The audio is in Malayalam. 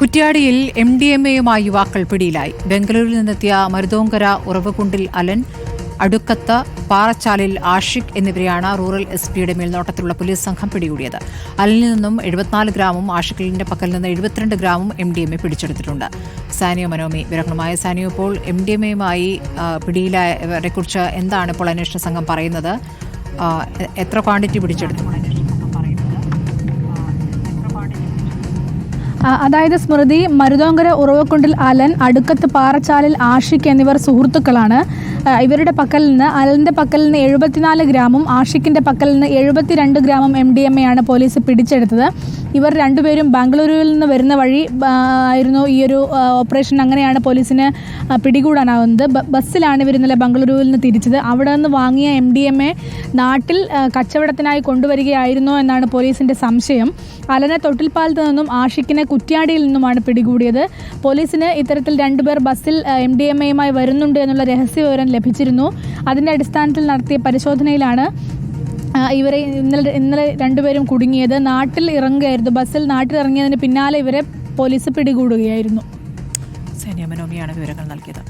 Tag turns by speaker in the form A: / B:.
A: കുറ്റ്യാടിയിൽ എം ഡി എം എയുമായി യുവാക്കൾ പിടിയിലായി. ബംഗളൂരുവിൽ നിന്നെത്തിയ മരുതോങ്കര ഉറവുകുണ്ടിൽ അലൻ അടുക്കത്ത് പാറച്ചാലിൽ ആഷിഖ് എന്നിവരെയാണ് റൂറൽ എസ് പിയുടെ മേൽനോട്ടത്തിലുള്ള പോലീസ് സംഘം പിടികൂടിയത്. അലനിൽ നിന്നും എഴുപത്തിനാല് ഗ്രാമും ആഷിഖിലിന്റെ പക്കൽ നിന്ന് എഴുപത്തിരണ്ട് ഗ്രാമും എം ഡി എം എ പിടിച്ചെടുത്തിട്ടുണ്ട്. സാനിയോ മനോമി വിവരങ്ങളുമായ സാനിയോ ഇപ്പോൾ എം ഡി എം എയുമായി പിടിയിലായവരെക്കുറിച്ച് എന്താണ് ഇപ്പോൾ അന്വേഷണ സംഘം പറയുന്നത്? എത്ര ക്വാണ്ടിറ്റി പിടിച്ചെടുത്തു?
B: അതായത് സ്മൃതി മരുതോങ്കര ഉറവക്കുണ്ടിൽ അലൻ അടുക്കത്ത് പാറച്ചാലിൽ ആഷിക് എന്നിവർ സുഹൃത്തുക്കളാണ്. ഇവരുടെ പക്കൽ നിന്ന് അലന്റെ പക്കൽ നിന്ന് എഴുപത്തിനാല് ഗ്രാമും ആഷിഖിന്റെ പക്കൽ നിന്ന് എഴുപത്തിരണ്ട് ഗ്രാമും എം ഡി എം എ ആണ് പോലീസ് പിടിച്ചെടുത്തത്. ഇവർ രണ്ടുപേരും ബാംഗ്ലൂരുവിൽ നിന്ന് വരുന്ന വഴി ആയിരുന്നു ഈ ഒരു ഓപ്പറേഷൻ. അങ്ങനെയാണ് പോലീസിന് പിടികൂടാനാവുന്നത്. ബസ്സിലാണ് ഇവർ ഇന്നലെ ബംഗളൂരുവിൽ നിന്ന് തിരിച്ചത്. അവിടെ നിന്ന് വാങ്ങിയ എം ഡി എം എ നാട്ടിൽ കച്ചവടത്തിനായി കൊണ്ടുവരികയായിരുന്നോ എന്നാണ് പോലീസിന്റെ സംശയം. അലനെ തൊട്ടിൽപ്പാലത്ത് നിന്നും ആഷിക്കിനെ കുറ്റ്യാടിയിൽ നിന്നുമാണ് പിടികൂടിയത്. പോലീസിന് ഇത്തരത്തിൽ രണ്ടുപേർ ബസ്സിൽ എം ഡി എം എയുമായി വരുന്നുണ്ട് എന്നുള്ള രഹസ്യ വിവരം ലഭിച്ചിരുന്നു. അതിന്റെ അടിസ്ഥാനത്തിൽ നടത്തിയ പരിശോധനയിലാണ് ഇവരെ ഇന്നലെ ഇന്നലെ രണ്ടുപേരും കുടുങ്ങിയത് നാട്ടിൽ ഇറങ്ങുകയായിരുന്നു. ബസ്സിൽ നാട്ടിൽ ഇറങ്ങിയതിന് പിന്നാലെ ഇവരെ പോലീസ് പിടികൂടുകയായിരുന്നു.
A: സേനിയ മനോമിയാണ് വിവരങ്ങൾ നൽകിയത്.